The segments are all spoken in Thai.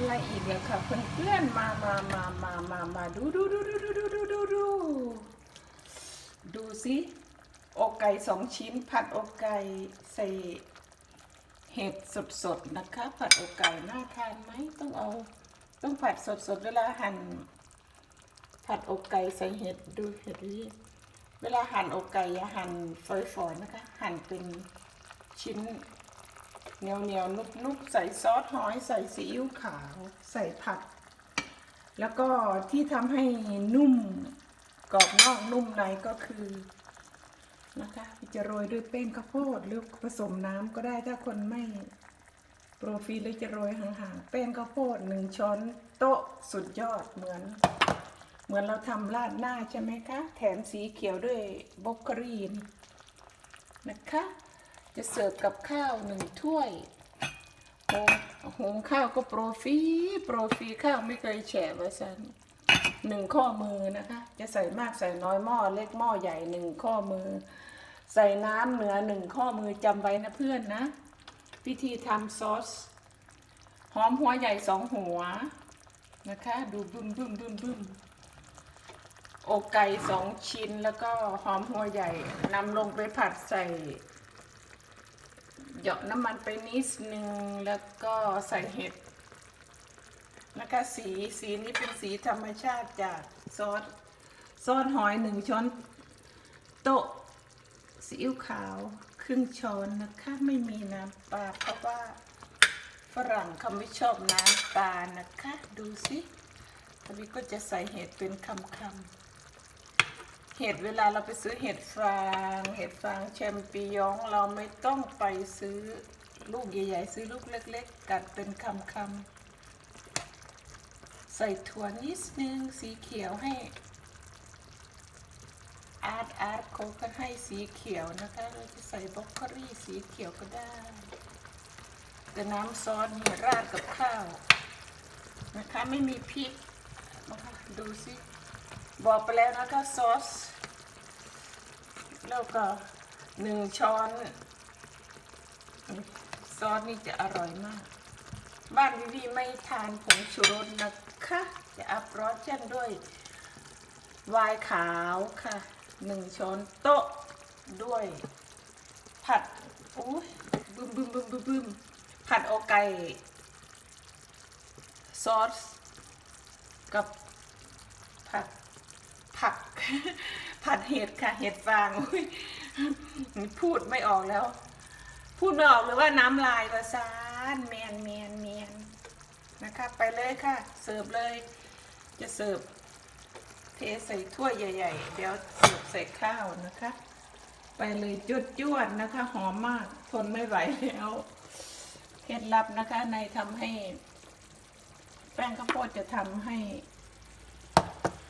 อะไรอีกแล้วค่ะเพื่อนๆมามามามามามาดูดูดูดูดูดูดูดูดูดูสิอกไก่สองชิ้น ผัดอกไก่ใส่เห็ดสดๆนะคะ ผัดอกไก่น่าทานไหมต้องเอา ต้องผัดสดๆเวลาหั่นผัดอกไก่ใส่เห็ดดูเห็ดนี่เวลาหั่นอกไก่อย่าหั่นฝอยๆนะคะ หั่นเป็นชิ้น เหนียวเหนียวนุบนุบใส่ซอสหอยใส่ซีอิ๊วขาวใส่ผัก แล้วก็ที่ทำให้นุ่มกรอบนอกนุ่มในก็คือนะคะจะโรยด้วยแป้งข้าวโพดหรือผสมน้ำก็ได้ถ้าคนไม่โปรฟีลหรือจะโรยห่างๆแป้งข้าวโพดหนึ่งช้อนโต๊ะสุดยอดเหมือน เหมือนเราทำราดหน้าใช่ไหมคะ แถมสีเขียวด้วยบล็อกเกอรี่นี่นะคะ จะเสิร์ฟกับข้าวหนึ่งถ้วยหุงหงข้าวก็โปรฟีโปรฟีข้าวไม่เคยแฉะไว้ซันหนึ่งข้อมือนะคะ จะใส่มากใส่น้อยหม้อเล็กหม้อใหญ่หนึ่งข้อมือ ใส่น้ำเหนือหนึ่งข้อมือจำไว้นะเพื่อนนะวิธีทำซอสหอมหัวใหญ่สองหัวนะคะ ดูบึ้มบึ้มบึ้มบึ้มอกไก่สองชิ้นแล้วก็หอมหัวใหญ่นำลงไปผัดใส่ หยอกน้ำมันไปนิดนึงแล้วก็ใส่เห็ดนะคะสีสีนี้เป็นสีธรรมชาติจากซอสซอสหอยหนึ่งช้อนโต๊ะซีอิ๊วขาวครึ่งช้อนนะคะไม่มีน้ำปลาเพราะว่าฝรั่งเขาไม่ชอบน้ำปลานะคะ ดูสิตอนนี้ก็จะใส่เห็ดเป็นคำคำ เห็ดเวลาเราไปซื้อเห็ดฟาง เห็ดฟางแชมปิญองเราไม่ต้องไปซื้อลูกใหญ่ๆ ซื้อลูกเล็ก ๆ กัดเป็นคำๆใส่ถั่วนิดนึงสีเขียวให้อาร์ตอาร์ตเขาก็ให้สีเขียวนะคะเราจะใส่บล็อกโคลี่สีเขียวก็ได้แต่น้ำซอสนี่ราดกับข้าวนะคะไม่มีพริกนะคะดูสิบอกไปแล้วนะคะซอส แล้วก็หนึ่งช้อนซอสนี่จะอร่อยมาก บ้านพี่ไม่ทานผงชูรสนะคะ จะอัพรสเช่นด้วยไวน์ขาวค่ะหนึ่งช้อนโต๊ะด้วย ผัดอุ้ยบึมบึมบึมบึมบึมผัดอกไก่ซอส กับผัดผัก ผัดเห็ดค่ะ เห็ดฟางอุ๊ยพูดไม่ออกแล้ว พูดไม่ออกเลยว่าน้ำลายประสานเมียนเมียนเมียนนะคะ ไปเลยค่ะ เสิร์ฟเลย จะเสิร์ฟเทใส่ถ้วยใหญ่ ๆ เดี๋ยวเสิร์ฟใส่ข้าวนะคะ ไปเลยจวดจวดนะคะ หอมมากทนไม่ไหวแล้วเคล็ดลับนะคะ ในทำให้ แป้งข้าวโพดจะทำให้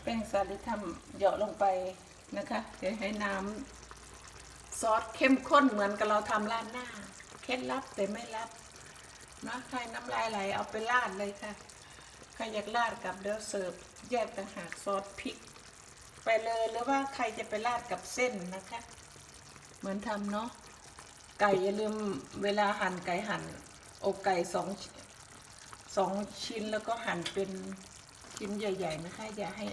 แป้งสาลิทำเหยาะลงไป นะคะเดี๋ยวให้น้ำซอสเข้มข้นเหมือนกับเราทำราดหน้า เคล็ดลับแต่ไม่ลับนะใครน้ำลายไหลเอาไปราดเลยค่ะใครอยากราดกับเดี๋ยวเสิร์ฟแยกต่างหากซอสพริก ไปเลยหรือว่าใครจะไปราดกับเส้นนะคะ เหมือนทำเนาะไก่อย่าลืมเวลาหั่นไก่หั่นอกไก่สองสองชิ้นแล้วก็หั่นเป็นชิ้นใหญ่ ๆ นะคะ อย่าให้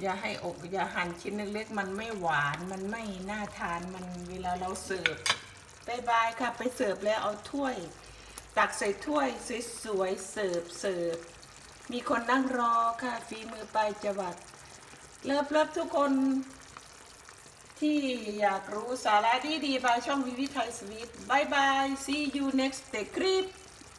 อย่าให้อกอย่าหั่นชิ้นเล็กๆ มันไม่หวานมันไม่น่าทานมันเวลาเราเสิร์ฟบายบายค่ะ ไปเสิร์ฟแล้วเอาถ้วย ตักใส่ถ้วยสวยๆเสิร์ฟเสิร์ฟมีคนนั่งรอค่ะฝีมือไปจวัดเลิฟเลิฟทุกคน ที่อยากรู้สาระดีๆบาช่องวิวิไทยสวีทบายบาย see you next day คลิป